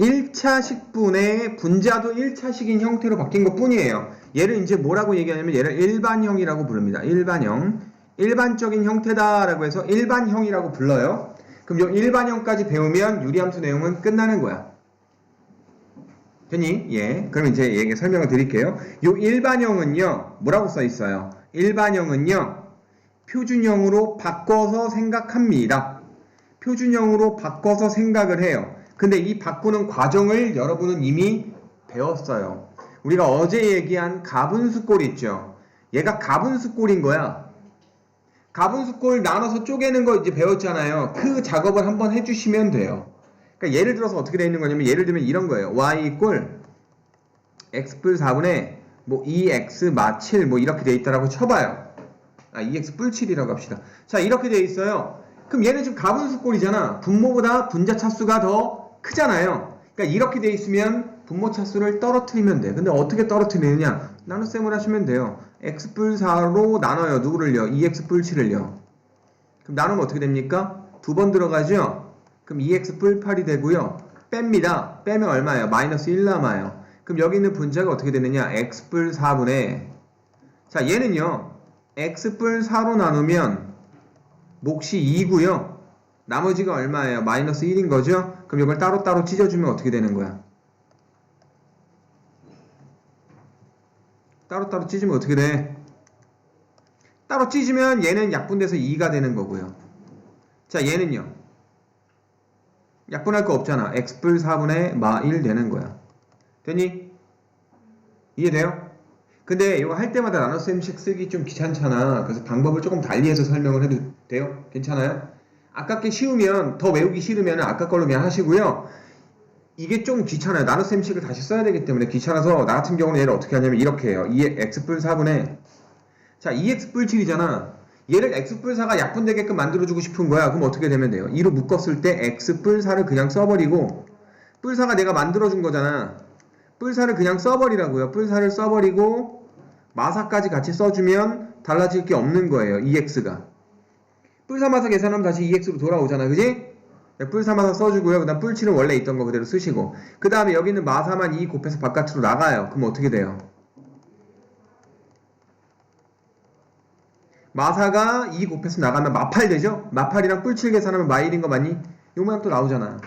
1차 식분의 분자도 1차식인 형태로 바뀐 것 뿐이에요. 얘를 이제 뭐라고 얘기하냐면 얘를 일반형이라고 부릅니다. 일반형. 일반적인 형태다라고 해서 일반형이라고 불러요. 그럼 요 일반형까지 배우면 유리함수 내용은 끝나는 거야. 됐니? 예. 그럼 이제 얘기 설명을 드릴게요. 요 일반형은요, 뭐라고 써 있어요? 일반형은요, 표준형으로 바꿔서 생각합니다. 표준형으로 바꿔서 생각을 해요. 근데 이 바꾸는 과정을 여러분은 이미 배웠어요. 우리가 어제 얘기한 가분수꼴 있죠? 얘가 가분수꼴인 거야. 가분수꼴 나눠서 쪼개는 거 이제 배웠잖아요. 그 작업을 한번 해주시면 돼요. 그러니까 예를 들어서 어떻게 되어 있는 거냐면 예를 들면 이런 거예요. y 이꼴 x뿔 4분의 뭐 2x 마 7 뭐 이렇게 돼 있다라고 쳐봐요. 아 2x 뿔 7이라고 합시다. 자 이렇게 돼 있어요. 그럼 얘는 지금 가분수꼴이잖아. 분모보다 분자 차수가 더 크잖아요. 그러니까 이렇게 돼 있으면 분모 차수를 떨어뜨리면 돼. 근데 어떻게 떨어뜨리느냐? 나눗셈을 하시면 돼요. x뿔 4로 나눠요. 누구를요? 2x 뿔 7을요. 그럼 나누면 어떻게 됩니까? 두 번 들어가죠? 그럼 2x 뿔 8이 되고요. 뺍니다. 빼면 얼마예요? 마이너스 1 남아요. 그럼 여기 있는 분자가 어떻게 되느냐? x 뿔 4분의 자 얘는요. x 뿔 4로 나누면 몫이 2고요. 나머지가 얼마예요? 마이너스 1인 거죠? 그럼 이걸 따로따로 찢어주면 어떻게 되는 거야? 따로따로 찢으면 어떻게 돼? 따로 찢으면 얘는 약분돼서 2가 되는 거고요. 자, 얘는요. 약분할 거 없잖아. x뿔 4분의 마 1 되는 거야. 되니? 이해돼요? 근데 이거 할 때마다 나눗셈식 쓰기 좀 귀찮잖아. 그래서 방법을 조금 달리해서 설명을 해도 돼요? 괜찮아요? 아깝게 쉬우면 더 외우기 싫으면 아까 걸로 그냥 하시고요. 이게 좀 귀찮아요. 나눗셈식을 다시 써야 되기 때문에 귀찮아서 나 같은 경우는 얘를 어떻게 하냐면 이렇게 해요. 2 x뿔 4분의 자 2x뿔 7이잖아. 얘를 x뿔 4가 약분되게끔 만들어주고 싶은 거야. 그럼 어떻게 되면 돼요? 2로 묶었을 때 x뿔 4를 그냥 써버리고 뿔 4가 내가 만들어준 거잖아. 뿔 4를 그냥 써버리라고요. 뿔 4를 써버리고 마사까지 같이 써주면 달라질 게 없는 거예요. 2x가. 뿔4 마사 계산하면 다시 2x로 돌아오잖아. 그지? 뿔4 마사 써주고요. 그 다음 뿔 7은 원래 있던 거 그대로 쓰시고 그 다음에 여기는 마사만 2 곱해서 바깥으로 나가요. 그럼 어떻게 돼요? 마사가 2 곱해서 나가면 마8 되죠? 마8이랑 뿔 7 계산하면 마1인 거 맞니? 요 모양 또 나오잖아.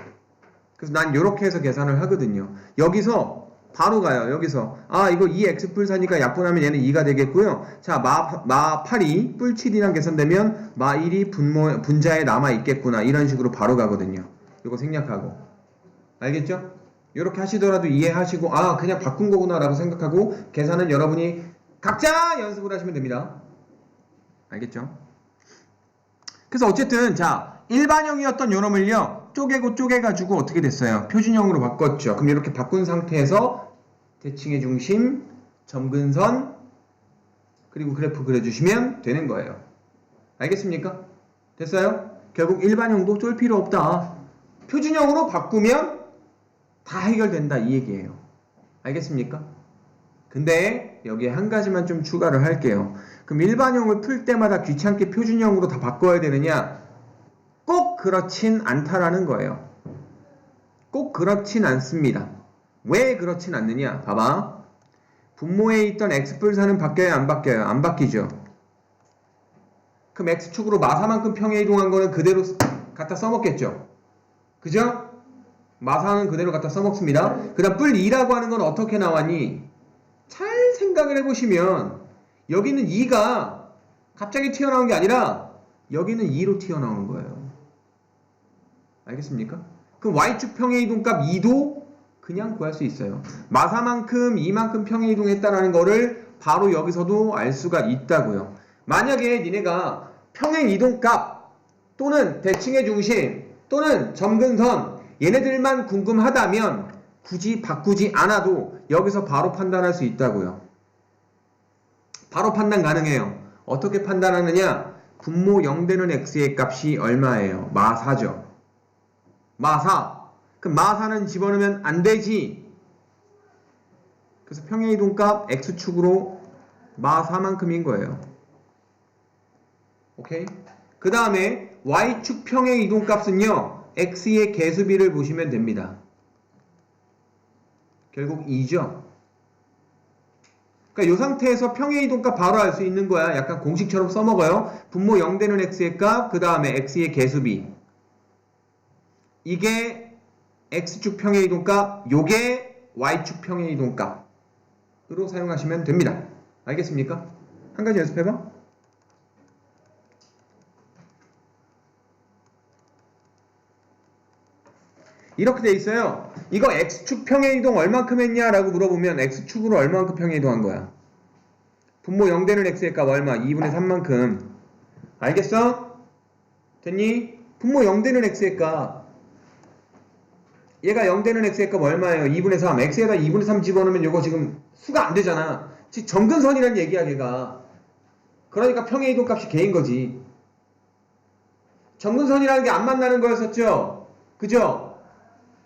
그래서 난 이렇게 해서 계산을 하거든요. 여기서 바로 가요. 여기서 아 이거 2x 뿔 4니까 약분하면 얘는 2가 되겠고요. 자, 마, 마 8이 뿔 7이랑 계산되면 마 1이 분모, 분자에 남아 있겠구나. 이런 식으로 바로 가거든요. 이거 생략하고. 알겠죠? 이렇게 하시더라도 이해하시고 아 그냥 바꾼 거구나 라고 생각하고 계산은 여러분이 각자 연습을 하시면 됩니다. 알겠죠? 그래서 어쨌든 자 일반형이었던 요놈을요 쪼개고 쪼개가지고 어떻게 됐어요? 표준형으로 바꿨죠. 그럼 이렇게 바꾼 상태에서 대칭의 중심, 점근선 그리고 그래프 그려주시면 되는 거예요. 알겠습니까? 됐어요? 결국 일반형도 쫄 필요 없다. 표준형으로 바꾸면 다 해결된다 이 얘기예요. 알겠습니까? 근데 여기에 한 가지만 좀 추가를 할게요. 그럼 일반형을 풀 때마다 귀찮게 표준형으로 다 바꿔야 되느냐? 꼭 그렇진 않다라는 거예요. 꼭 그렇진 않습니다. 왜 그렇진 않느냐? 봐봐. 분모에 있던 x뿔사는 바뀌어요? 안 바뀌어요? 안 바뀌죠. 그럼 x축으로 마사만큼 평에 이동한 거는 그대로 갖다 써먹겠죠. 그죠? 마사는 그대로 갖다 써먹습니다. 그 다음 뿔 2라고 하는 건 어떻게 나왔니? 잘 생각을 해보시면 여기는 2가 갑자기 튀어나온 게 아니라 여기는 2로 튀어나오는 거예요. 알겠습니까? 그럼 y축 평행 이동값 2도 그냥 구할 수 있어요. 마사만큼 2만큼 평행 이동했다라는 거를 바로 여기서도 알 수가 있다고요. 만약에 니네가 평행 이동값 또는 대칭의 중심 또는 점근선 얘네들만 궁금하다면 굳이 바꾸지 않아도 여기서 바로 판단할 수 있다고요. 바로 판단 가능해요. 어떻게 판단하느냐? 분모 0되는 x의 값이 얼마예요? 마사죠. 마사. 그럼 마사는 집어넣으면 안 되지. 그래서 평행이동값 x축으로 마사만큼인 거예요. 오케이? 그 다음에 y축 평행이동값은요. x의 개수비를 보시면 됩니다. 결국 2죠. 그러니까 이 상태에서 평행 이동값 바로 알 수 있는 거야. 약간 공식처럼 써먹어요. 분모 0 되는 x의 값, 그 다음에 x의 개수비. 이게 x축 평행 이동값, 요게 y축 평행 이동값으로 사용하시면 됩니다. 알겠습니까? 한 가지 연습해봐. 이렇게 돼 있어요. 이거 x축 평행 이동 얼만큼 했냐라고 물어보면 x축으로 얼만큼 평행 이동한 거야. 분모 0 되는 x의 값 얼마? 2분의 3만큼. 알겠어? 됐니? 분모 0 되는 x의 값. 얘가 0 되는 x의 값 얼마예요? 2분의 3. x에다 2분의 3 집어넣으면 이거 지금 수가 안 되잖아. 즉 정근선이라는 얘기야 걔가. 그러니까 평행 이동 값이 개인 거지. 정근선이라는 게 안 만나는 거였었죠? 그죠?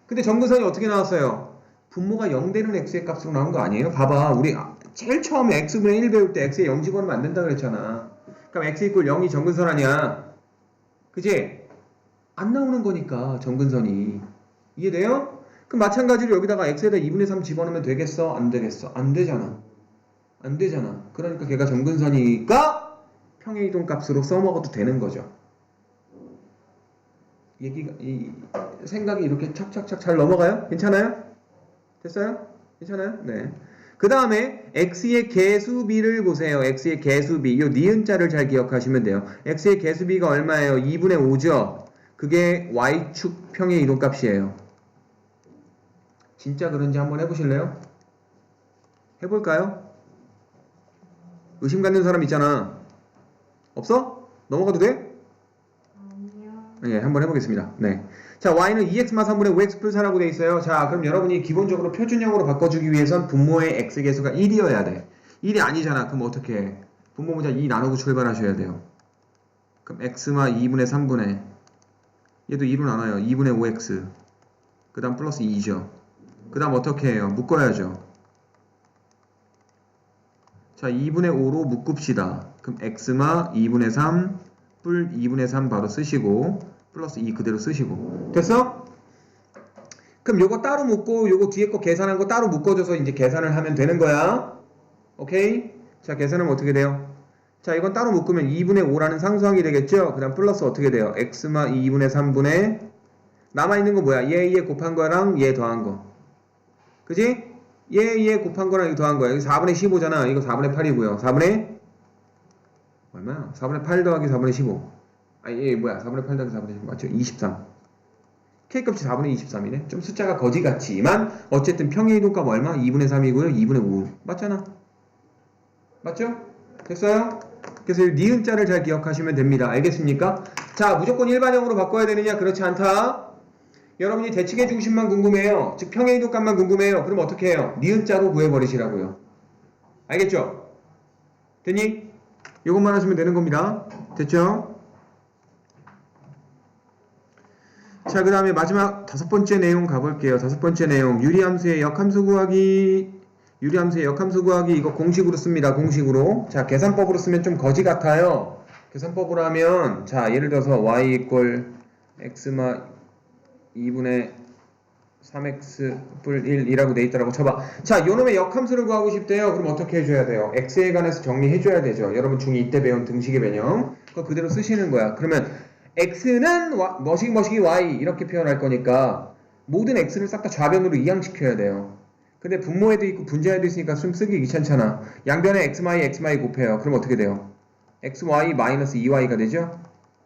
근데 정근선이 어떻게 나왔어요? 분모가 0 되는 x의 값으로 나온 거 아니에요? 봐봐. 우리 제일 처음에 x분의 1 배울 때 x에 0 집어넣으면 안 된다 그랬잖아. 그럼 x 이꼴 0이 정근선 아니야. 그지? 안 나오는 거니까 정근선이. 이해돼요? 그럼 마찬가지로 여기다가 x에다 2분의 3 집어넣으면 되겠어? 안 되겠어? 안 되잖아. 안 되잖아. 그러니까 걔가 정근선이니까 평행 이동 값으로 써먹어도 되는 거죠. 얘기가 이 생각이 이렇게 착착착 잘 넘어가요? 괜찮아요? 됐어요? 괜찮아요? 네. 그 다음에 x의 개수비를 보세요. x의 개수비. 요 니은자를 잘 기억하시면 돼요. x의 개수비가 얼마예요? 2분의 5죠? 그게 y축 평행 이동값이에요. 진짜 그런지 한번 해보실래요? 해볼까요? 의심 갖는 사람 있잖아. 없어? 넘어가도 돼? 아니요. 예, 한번 해보겠습니다. 네. 자, y는 2x만 3분의 5x 플러스 4라고 돼 있어요. 자, 그럼 여러분이 기본적으로 표준형으로 바꿔주기 위해선 분모의 x 개수가 1이어야 돼. 1이 아니잖아. 그럼 어떻게 해? 분모 문자 2 나누고 출발하셔야 돼요. 그럼 x마 2분의 3분의 얘도 2로 나눠요. 2분의 5x 그 다음 플러스 2죠. 그 다음 어떻게 해요? 묶어야죠. 자, 2분의 5로 묶읍시다. 그럼 x마 2분의 3 뿔 2분의 3 바로 쓰시고 플러스 2 그대로 쓰시고 됐어? 그럼 요거 따로 묶고 요거 뒤에 거 계산한 거 따로 묶어줘서 이제 계산을 하면 되는 거야 오케이? 자 계산하면 어떻게 돼요? 자 이건 따로 묶으면 2분의 5라는 상수항이 되겠죠? 그 다음 플러스 어떻게 돼요? x마 2분의 3분의 남아있는 거 뭐야? 얘, 얘 곱한 거랑 얘 더한 거 그지? 얘, 얘 곱한 거랑 이거 더한 거야 여기 4분의 15잖아 이거 4분의 8이고요 4분의 얼마야? 4분의 8 더하기 4분의 15. 아니, 얘 뭐야? 4분의 8 더하기 4분의 15. 맞죠? 23. K값이 4분의 23이네. 좀 숫자가 거지 같지만, 어쨌든 평행이동값 얼마? 2분의 3이고요. 2분의 5. 맞잖아. 맞죠? 됐어요? 그래서 이 니은자를 잘 기억하시면 됩니다. 알겠습니까? 자, 무조건 일반형으로 바꿔야 되느냐? 그렇지 않다. 여러분이 대칭의 중심만 궁금해요. 즉, 평행 이동값만 궁금해요. 그럼 어떻게 해요? 니은자로 구해버리시라고요. 알겠죠? 됐니? 이것만 하시면 되는 겁니다. 됐죠? 자, 그 다음에 마지막 다섯 번째 내용 가볼게요. 다섯 번째 내용. 유리함수의 역함수 구하기. 유리함수의 역함수 구하기. 이거 공식으로 씁니다. 공식으로. 자, 계산법으로 쓰면 좀 거지 같아요. 계산법으로 하면, 자, 예를 들어서 y 이꼴 x마 2분의 3x 뿔 1이라고 돼 있다라고 쳐봐. 자, 요놈의 역함수를 구하고 싶대요. 그럼 어떻게 해줘야 돼요? x에 관해서 정리해줘야 되죠. 여러분 중2 때 배운 등식의 변형. 그거 그대로 쓰시는 거야. 그러면 x는 와- 머시기 머시기 y 이렇게 표현할 거니까 모든 x를 싹 다 좌변으로 이항시켜야 돼요. 근데 분모에도 있고 분자에도 있으니까 좀 쓰기 귀찮잖아. 양변에 x, y, x, y 곱해요. 그럼 어떻게 돼요? x, y 마이너스 2y가 되죠?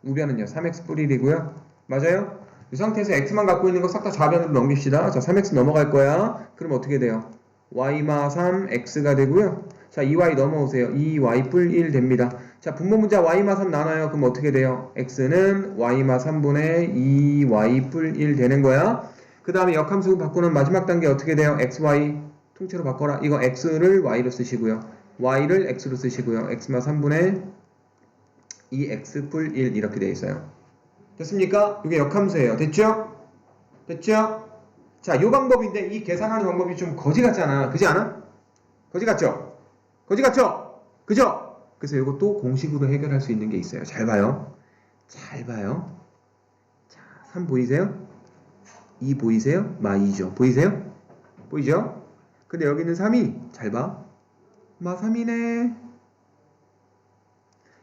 우변은요. 3x 뿔 1이고요. 맞아요? 이 상태에서 x만 갖고 있는 거 싹 다 좌변으로 넘깁시다. 자, 3x 넘어갈 거야. 그럼 어떻게 돼요? y마 3, x가 되고요. 자, 2y 넘어오세요. 2y 뿔 1 됩니다. 자, 분모 문자 y마 3 나눠요. 그럼 어떻게 돼요? x는 y마 3분의 2y 뿔 1 되는 거야. 그 다음에 역함수 바꾸는 마지막 단계 어떻게 돼요? xy 통째로 바꿔라. 이거 x를 y로 쓰시고요. y를 x로 쓰시고요. x마 3분의 2x 뿔 1 이렇게 돼 있어요. 됐습니까? 이게 역함수예요. 됐죠? 됐죠? 자, 요 방법인데 이 계산하는 방법이 좀 거지 같잖아. 그지 않아? 거지 같죠? 거지 같죠? 그죠? 그래서 이것도 공식으로 해결할 수 있는 게 있어요. 잘 봐요. 잘 봐요. 자, 3 보이세요? 2 보이세요? 마 2죠. 보이세요? 보이죠? 근데 여기는 3이 잘 봐. 마 3이네.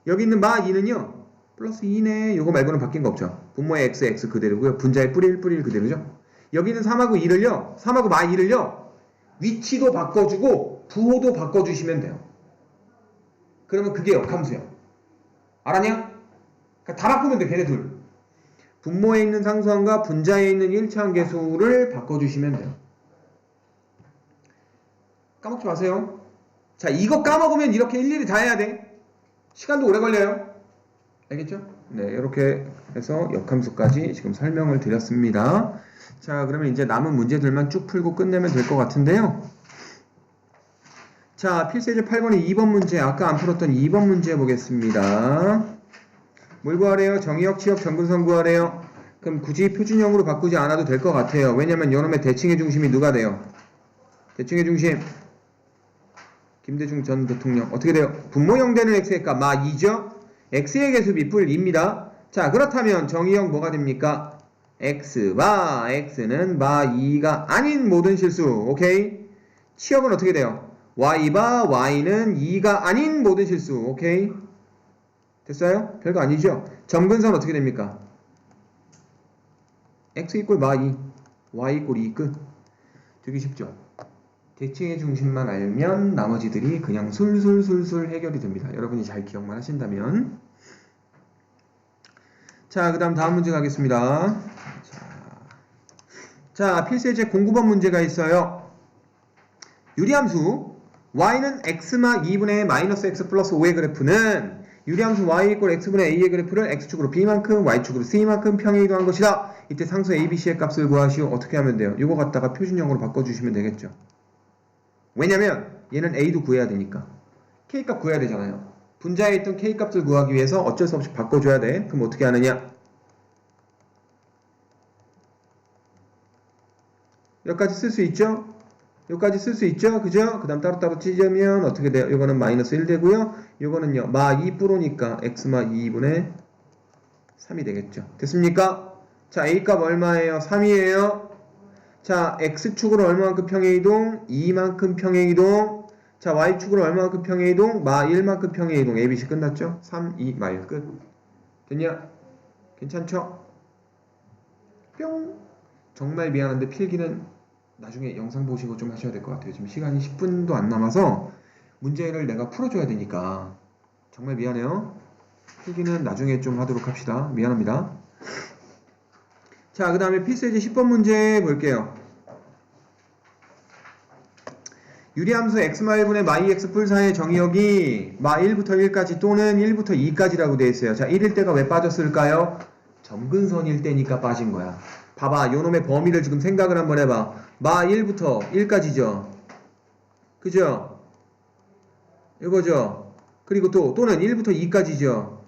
여기 있는 마 2는요. 플러스 2네. 요거 말고는 바뀐 거 없죠. 분모의 x, x 그대로고요. 분자의 뿌리 1, 뿌리 1 그대로죠. 여기는 3하고 2를요. 3하고 마 2를요. 위치도 바꿔주고 부호도 바꿔주시면 돼요. 그러면 그게 역함수야. 알았냐? 그러니까 다 바꾸면 돼, 걔네 둘. 분모에 있는 상수함과 분자에 있는 1차원 계수를 바꿔주시면 돼요. 까먹지 마세요. 자, 이거 까먹으면 이렇게 일일이 다 해야 돼. 시간도 오래 걸려요. 알겠죠? 네, 이렇게 해서 역함수까지 지금 설명을 드렸습니다. 자, 그러면 이제 남은 문제들만 쭉 풀고 끝내면 될 것 같은데요. 자, 필세제 8번의 2번 문제, 아까 안 풀었던 2번 문제 보겠습니다. 뭘 구하래요? 정의역, 치역, 정근선 구하래요? 그럼 굳이 표준형으로 바꾸지 않아도 될 것 같아요. 왜냐면 요놈의 대칭의 중심이 누가 돼요? 대칭의 중심. 김대중 전 대통령. 어떻게 돼요? 분모형 되는 x의 값, 마 2죠? X의 개수비 뿔 2입니다. 자, 그렇다면 정의형 뭐가 됩니까? x, 마, x는 마 2가 아닌 모든 실수. 오케이? 치역은 어떻게 돼요? y 바 y는 2가 아닌 모든 실수. 오케이? 됐어요? 별거 아니죠? 점근선 어떻게 됩니까? x 이꼴 마 2, y 이꼴 2 끝. 되게 쉽죠? 대칭의 중심만 알면 나머지들이 그냥 술술술술 해결이 됩니다. 여러분이 잘 기억만 하신다면. 자, 그 다음 다음 문제 가겠습니다. 자, 자 필세제 09번 문제가 있어요. 유리함수 y는 x마 2분의 마이너스 x 플러스 5의 그래프는 유리함수 y 이꼴 x분의 a의 그래프를 x축으로 b만큼 y축으로 c만큼 평행 이동한 것이다. 이때 상수 abc의 값을 구하시오. 어떻게 하면 돼요? 이거 갖다가 표준형으로 바꿔주시면 되겠죠. 왜냐면 얘는 a도 구해야 되니까 k값 구해야 되잖아요. 분자에 있던 k값을 구하기 위해서 어쩔 수 없이 바꿔줘야 돼. 그럼 어떻게 하느냐? 여기까지 쓸 수 있죠? 여기까지 쓸 수 있죠? 그죠? 그 다음 따로따로 찢으면 어떻게 돼요? 이거는 마이너스 1 되고요. 이거는요. 마2 뿌로니까 x마 2분의 3이 되겠죠. 됐습니까? 자, a값 얼마예요? 3이에요. 자, x축으로 얼마만큼 평행이동? 2만큼 평행이동. 자, y축으로 얼마만큼 평행이동? 마 1만큼 평행이동. ABC 끝났죠? 3, 2, 마 1 끝. 됐냐? 괜찮죠? 뿅. 정말 미안한데 필기는 나중에 영상 보시고 좀 하셔야 될 것 같아요. 지금 시간이 10분도 안 남아서 문제를 내가 풀어줘야 되니까 정말 미안해요. 필기는 나중에 좀 하도록 합시다. 미안합니다. 자, 그 다음에 필수제 10번 문제 볼게요. 유리함수 x마일분의 마이x 풀 사의 정의역이 마 1부터 1까지 또는 1부터 2까지라고 되어 있어요. 자, 1일 때가 왜 빠졌을까요? 점근선일 때니까 빠진 거야. 봐봐, 요놈의 범위를 지금 생각을 한번 해봐. 마 1부터 1까지죠. 그죠? 이거죠. 그리고 또 또는 1부터 2까지죠.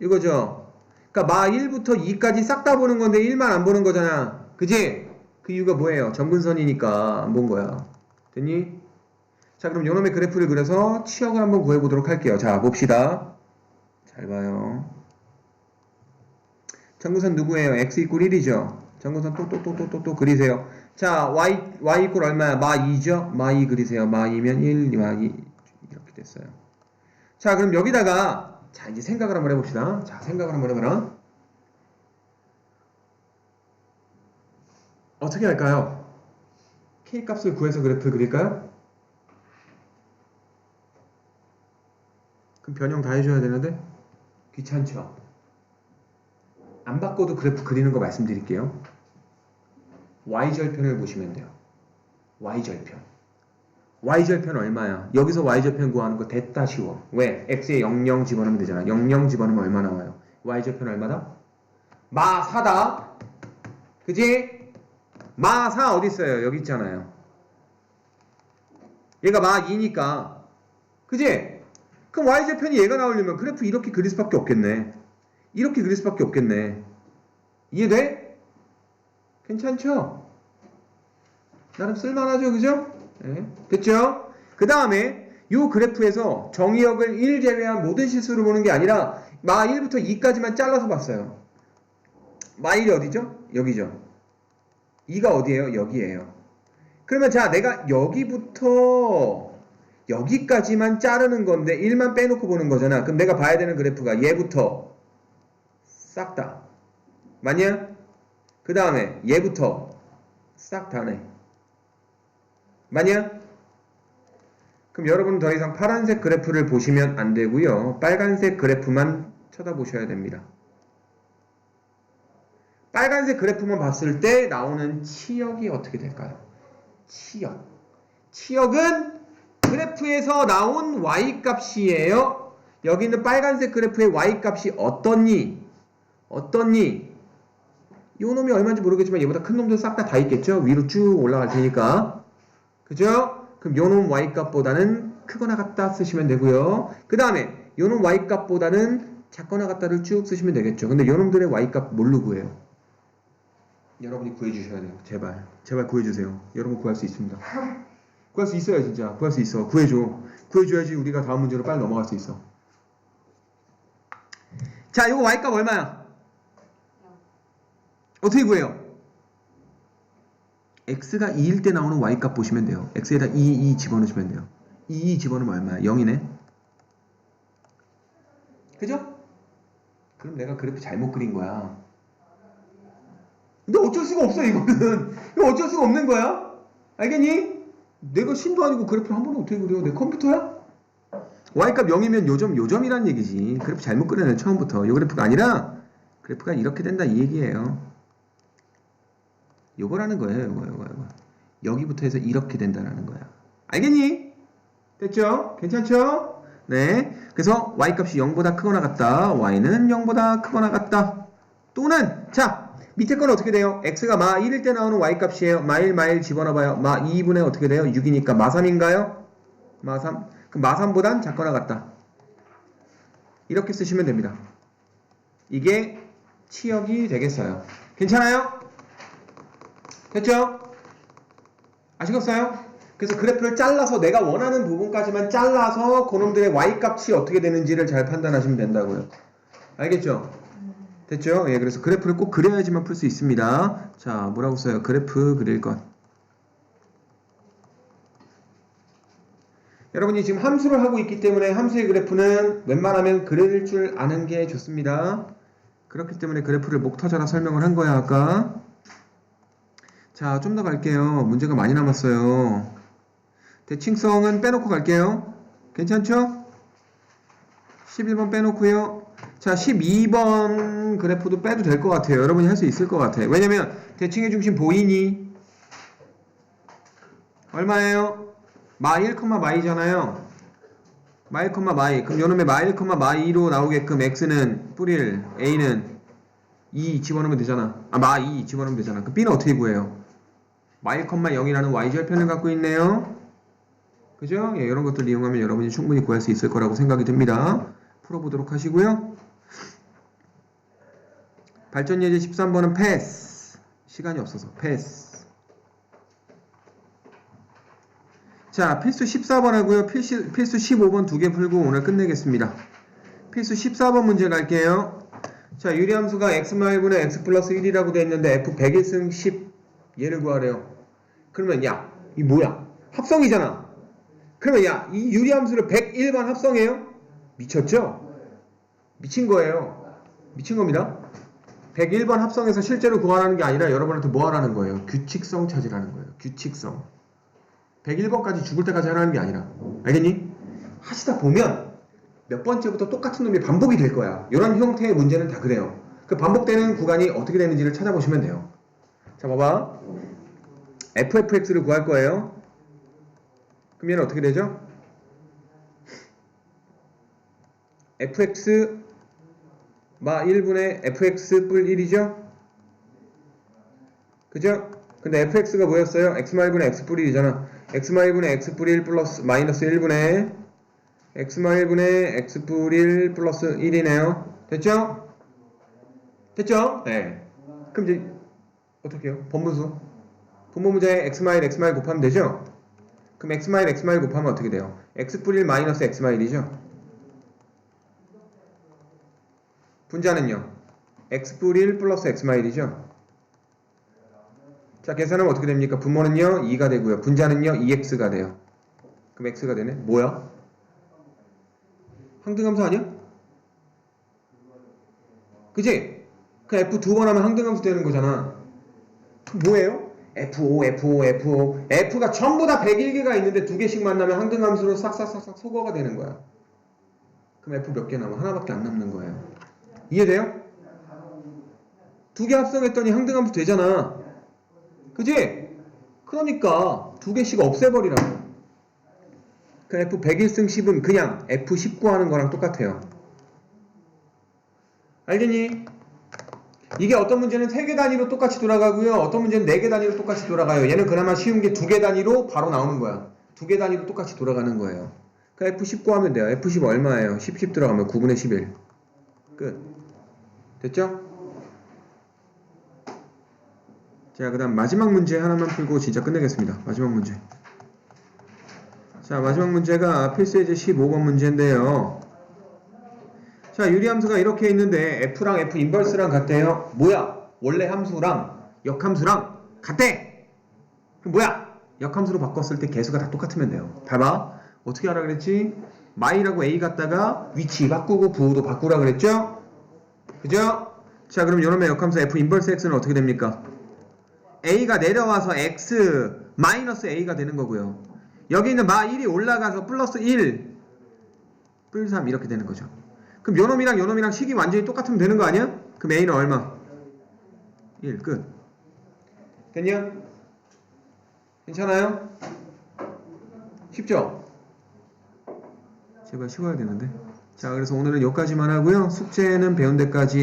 이거죠. 그러니까 마 1부터 2까지 싹 다 보는 건데 1만 안 보는 거잖아. 그지? 그 이유가 뭐예요? 점근선이니까 안 본 거야. 됐니? 자, 그럼 요놈의 그래프를 그려서 치역을 한번 구해 보도록 할게요. 자, 봅시다. 잘 봐요. 점근선 누구예요? x 이꼴 1이죠. 점근선 또 또 또 또 또 또 그리세요. 자, y y 이꼴 얼마야? 마 2죠? 마 2 그리세요. 마 2면 1, 마 2 이렇게 됐어요. 자, 그럼 여기다가 자, 이제 생각을 한번 해봅시다. 자, 생각을 한번 해봐라. 어떻게 할까요? k 값을 구해서 그래프 그릴까요? 그럼 변형 다 해줘야 되는데 귀찮죠? 안 바꿔도 그래프 그리는 거 말씀드릴게요. y절편을 보시면 돼요. y절편. Y절편 얼마야? 여기서 y절편 구하는 거 됐다 쉬워. 왜? x에 00 집어넣으면 되잖아. 00 집어넣으면 얼마 나와요? y절편 얼마다? 마 4다. 그지? 마4 어디 있어요? 여기 있잖아요. 얘가 마 2니까. 그지? 그럼 y절편이 얘가 나오려면 그래프 이렇게 그릴 수밖에 없겠네. 이렇게 그릴 수밖에 없겠네. 이해돼? 괜찮죠? 나름 쓸만하죠, 그죠? 네, 됐죠? 그 다음에 이 그래프에서 정의역을 1 제외한 모든 실수를 보는 게 아니라 마 1부터 2까지만 잘라서 봤어요. 마 1이 어디죠? 여기죠. 2가 어디예요? 여기예요. 그러면 자, 내가 여기부터 여기까지만 자르는 건데 1만 빼놓고 보는 거잖아. 그럼 내가 봐야 되는 그래프가 얘부터 싹 다. 맞냐? 그 다음에 얘부터 싹 다네. 맞냐? 그럼 여러분 더 이상 파란색 그래프를 보시면 안 되고요. 빨간색 그래프만 쳐다보셔야 됩니다. 빨간색 그래프만 봤을 때 나오는 치역이 어떻게 될까요? 치역. 치역은 그래프에서 나온 y 값이에요. 여기 있는 빨간색 그래프의 y 값이 어떻니? 어떻니? 요 놈이 얼마인지 모르겠지만 얘보다 큰 놈도 싹 다 다 있겠죠? 위로 쭉 올라갈 테니까. 그죠? 그럼 요놈 y 값보다는 크거나 같다 쓰시면 되고요. 그 다음에 요놈 y 값보다는 작거나 같다를 쭉 쓰시면 되겠죠. 근데 요놈들의 y 값 뭘로 구해요? 여러분이 구해주셔야 돼요. 제발. 제발 구해주세요. 여러분 구할 수 있습니다. 구할 수 있어요, 진짜. 구할 수 있어. 구해줘. 구해줘야지 우리가 다음 문제로 빨리 넘어갈 수 있어. 자, 이거 y 값 얼마야? 어떻게 구해요? X가 2일 때 나오는 y 값 보시면 돼요. x에다 2, 2 집어넣으시면 돼요. 2, 2 집어넣으면 얼마야? 0이네. 그죠? 그럼 내가 그래프 잘못 그린 거야. 근데 어쩔 수가 없어 이거는. 이거 어쩔 수가 없는 거야. 알겠니? 내가 신도 아니고 그래프를 한 번에 어떻게 그려? 내 컴퓨터야? y값 0이면 요점 요점이란 얘기지. 그래프 잘못 그려내 처음부터. 이 그래프가 아니라 그래프가 이렇게 된다 이 얘기예요. 요거라는 거예요. 요거 요거 요거. 여기부터 해서 이렇게 된다라는 거야. 알겠니? 됐죠? 괜찮죠? 네. 그래서 y값이 0보다 크거나 같다. y는 0보다 크거나 같다. 또는 자 밑에 건 어떻게 돼요? x가 마 1일 때 나오는 y값이에요. 마 1, 마 1 집어넣어봐요. 마 2분의 어떻게 돼요? 6이니까 마 3인가요? 마 3. 그럼 마 3보단 작거나 같다. 이렇게 쓰시면 됩니다. 이게 치역이 되겠어요. 괜찮아요? 됐죠? 아시겠어요? 그래서 그래프를 잘라서 내가 원하는 부분까지만 잘라서 그놈들의 y값이 어떻게 되는지를 잘 판단하시면 된다고요. 알겠죠? 됐죠? 예, 그래서 그래프를 꼭 그려야지만 풀 수 있습니다. 자, 뭐라고 써요? 그래프 그릴 것. 여러분이 지금 함수를 하고 있기 때문에 함수의 그래프는 웬만하면 그릴 줄 아는 게 좋습니다. 그렇기 때문에 그래프를 목 터져라 설명을 한 거야, 아까. 자, 좀 더 갈게요. 문제가 많이 남았어요. 대칭성은 빼놓고 갈게요. 괜찮죠? 11번 빼놓고요. 자, 12번 그래프도 빼도 될 것 같아요. 여러분이 할 수 있을 것 같아요. 왜냐면 대칭의 중심 보이니? 얼마예요? 마 1, 마이잖아요. 마 1, 마이. 그럼 요놈의 마 1, 마이로 나오게끔 x는 뿌릴, a는 2 집어넣으면 되잖아. 아, 마 2 집어넣으면 되잖아. 그 b는 어떻게 구해요? 마 1, 0이라는 y절편을 갖고 있네요. 그죠? 예, 이런 것들 이용하면 여러분이 충분히 구할 수 있을 거라고 생각이 듭니다. 풀어보도록 하시고요. 발전 예제 13번은 패스. 시간이 없어서 패스. 자, 필수 14번 하고요. 필수, 필수 15번 두 개 풀고 오늘 끝내겠습니다. 필수 14번 문제 갈게요. 자, 유리함수가 x마일분의 x 플러스 1이라고 되어 있는데 f 101승 10 얘를 구하래요. 그러면 야, 이 뭐야? 합성이잖아. 그러면 야, 이 유리함수를 101번 합성해요? 미쳤죠? 미친 거예요. 미친 겁니다. 101번 합성해서 실제로 구하라는 게 아니라 여러분한테 뭐 하라는 거예요? 규칙성 찾으라는 거예요. 규칙성. 101번까지 죽을 때까지 하라는 게 아니라. 알겠니? 하시다 보면 몇 번째부터 똑같은 놈이 반복이 될 거야. 이런 형태의 문제는 다 그래요. 그 반복되는 구간이 어떻게 되는지를 찾아보시면 돼요. 자, 봐봐. Ffx를 구할 거예요. 그럼 얘는 어떻게 되죠? fx 마 1분의 fx 뿔 1이죠? 그죠? 근데 fx가 뭐였어요? x마 1분의 x 뿔 1이잖아. x마 1분의 x 뿔 1 플러스 마이너스 1분의 x마 1분의 x 뿔 1 플러스 1이네요. 됐죠? 됐죠? 네. 그럼 이제 어떻게 해요? 번분수. 분모 문제에 x마일 x마일 곱하면 되죠? 그럼 x마일 x마일 곱하면 어떻게 돼요? x 뿔1 마이너스 x마일이죠? 분자는요? x 뿔1 플러스 x마일이죠? 자, 계산하면 어떻게 됩니까? 분모는요, 2가 되고요. 분자는요, 2x가 돼요. 그럼 x가 되네? 뭐야? 항등함수 아니야? 그지? 그 f 두 번 하면 항등함수 되는 거잖아. 그 뭐예요? F5, F5, F5. F가 전부 다 101개가 있는데 두 개씩 만나면 항등함수로 싹싹싹싹 소거가 되는 거야. 그럼 F 몇 개 남아? 하나밖에 안 남는 거예요. 이해돼요? 두 개 합성했더니 항등함수 되잖아. 그지? 그러니까 두 개씩 없애버리라고. 그 F 101승 10은 그냥 F19 하는 거랑 똑같아요. 알겠니? 이게 어떤 문제는 세 개 단위로 똑같이 돌아가고요. 어떤 문제는 네 개 단위로 똑같이 돌아가요. 얘는 그나마 쉬운 게 두 개 단위로 바로 나오는 거야. 두 개 단위로 똑같이 돌아가는 거예요. 그 F19 하면 돼요. F10 얼마예요? 10, 10 들어가면 9분의 11. 끝. 됐죠? 자, 그 다음 마지막 문제 하나만 풀고 진짜 끝내겠습니다. 마지막 문제. 자, 마지막 문제가 필수예제 15번 문제인데요. 자, 유리함수가 이렇게 있는데 F랑 F 인버스랑 같대요. 뭐야? 원래 함수랑 역함수랑 같대! 그럼 뭐야? 역함수로 바꿨을 때 개수가 다 똑같으면 돼요. 봐봐. 어떻게 하라 그랬지? 마이라고 A 갖다가 위치 바꾸고 부호도 바꾸라 그랬죠? 그죠? 자, 그럼 요놈의 역함수 F 인버스 X는 어떻게 됩니까? A가 내려와서 X 마이너스 A가 되는 거고요. 여기 있는 마 1이 올라가서 플러스 1뿔3 이렇게 되는 거죠. 그럼 요놈이랑 요놈이랑 식이 완전히 똑같으면 되는 거 아니야? 그럼 A는 얼마? 1 끝. 됐냐? 괜찮아요? 쉽죠? 제발 쉬워야 되는데. 자, 그래서 오늘은 여기까지만 하고요. 숙제는 배운 데까지